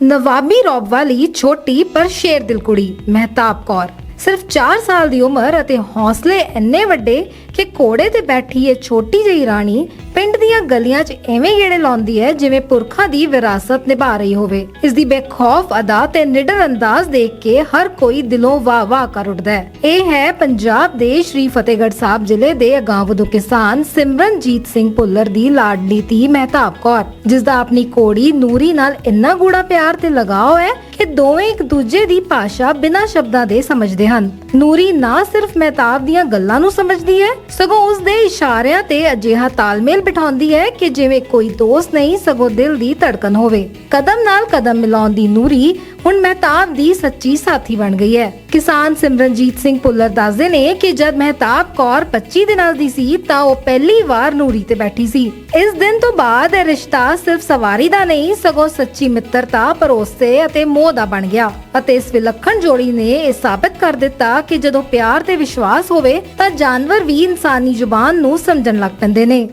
ਨਵਾਬੀ ਰੌਬ ਵਾਲੀ ਛੋਟੀ ਪਰ ਸ਼ੇਰ ਦਿਲ ਕੁੜੀ ਮਹਿਤਾਬ ਕੌਰ ਸਿਰਫ 4 ਸਾਲ ਦੀ ਉਮਰ ਅਤੇ ਹੌਸਲੇ ਇੰਨੇ ਵੱਡੇ ਕਿ ਘੋੜੇ ਤੇ ਬੈਠੀ ਇਹ ਛੋਟੀ ਜਿਹੀ ਰਾਣੀ ਪਿੰਡ ਦੀਆਂ ਗਲੀਆਂ 'ਚ ਐਵੇਂ ਗੇੜੇ ਲਾਉਂਦੀ ਹੈ ਜਿਵੇਂ ਪੁਰਖਾਂ ਦੀ ਵਿਰਾਸਤ ਨਿਭਾ ਰਹੀ ਹੋਵੇ। ਇਸ ਦੀ ਬੇਖੌਫ ਅਦਾ ਤੇ ਨਿਡਰ ਅੰਦਾਜ਼ ਦੇਖ ਕੇ ਹਰ ਕੋਈ ਦਿਲੋਂ ਵਾਹ ਵਾਹ ਕਰ ਉੱਠਦਾ ਹੈ। ਇਹ ਹੈ ਪੰਜਾਬ ਦੇ ਸ਼੍ਰੀ ਫਤਿਹਗੜ੍ਹ ਸਾਹਿਬ ਜ਼ਿਲ੍ਹੇ ਦੇ ਅਗਾਂਹਵਧੂ ਕਿਸਾਨ ਸਿਮਰਨਜੀਤ ਸਿੰਘ ਭੁੱਲਰ ਦੀ ਲਾਡਲੀ ਧੀ ਮਹਿਤਾਬ ਕੌਰ ਜਿਸ ਦਾ ਆਪਣੀ ਕੋੜੀ ਨੂਰੀ ਨਾਲ ਇੰਨਾ ਗੂੜਾ ਪਿਆਰ ਤੇ ਲਗਾਓ ਹੈ ਦੋਵੇਂ ਇੱਕ ਦੂਜੇ ਦੀ ਭਾਸ਼ਾ ਬਿਨਾਂ ਸ਼ਬਦਾਂ ਦੇ ਸਮਝਦੇ ਹਨ। ਨੂਰੀ ਨਾ ਸਿਰਫ ਮਹਿਤਾਬ ਦੀਆਂ ਗੱਲਾਂ ਨੂੰ ਸਮਝਦੀ ਹੈ, ਸਗੋਂ ਉਸ ਦੇ ਇਸ਼ਾਰਿਆਂ ਤੇ ਅਜਿਹਾ ਤਾਲਮੇਲ ਬਿਠਾਉਂਦੀ ਹੈ ਕਿ ਜਿਵੇਂ ਕੋਈ ਦੋਸਤ ਨਹੀਂ, ਸਗੋਂ ਦਿਲ ਦੀ ਧੜਕਨ ਹੋਵੇ। ਕਦਮ ਨਾਲ ਕਦਮ ਮਿਲਾਉਣ ਨੂਰੀ ਹੁਣ ਮਹਿਤਾਬ ਦੀ ਸੱਚੀ ਸਾਥੀ ਬਣ ਗਈ ਹੈ। ਕਿਸਾਨ ਸਿਮਰਨਜੀਤ ਸਿੰਘ ਭੁੱਲਰ ਦੱਸਦੇ ਨੇ ਕਿ ਜਦ ਮਹਿਤਾਬ ਕੌਰ 25 ਦਿਨਾਂ ਦੀ ਸੀ, ਤਾਂ ਉਹ ਪਹਿਲੀ ਵਾਰ ਨੂਰੀ ਤੇ ਬੈਠੀ ਸੀ। ਇਸ ਦਿਨ ਤੋਂ ਬਾਅਦ ਇਹ ਰਿਸ਼ਤਾ ਸਿਰਫ ਸਵਾਰੀ ਦਾ ਨਹੀਂ, ਸਗੋਂ ਸੱਚੀ ਮਿੱਤਰਤਾ, ਭਰੋਸੇ ਅਤੇ ਮੋਹ ਦਾ ਬਣ ਗਿਆ। ਅਤੇ ਇਸ ਵਿਲੱਖਣ ਜੋੜੀ ਨੇ ਇਹ ਸਾਬਤ ਕਰ ਦਿੱਤਾ ਕਿ ਜਦੋਂ ਪਿਆਰ ਤੇ ਵਿਸ਼ਵਾਸ ਹੋਵੇ ਤਾਂ ਜਾਨਵਰ ਵੀ ਇਨਸਾਨੀ ਜ਼ੁਬਾਨ ਨੂੰ ਸਮਝਣ ਲੱਗ ਪੈਂਦੇ ਨੇ।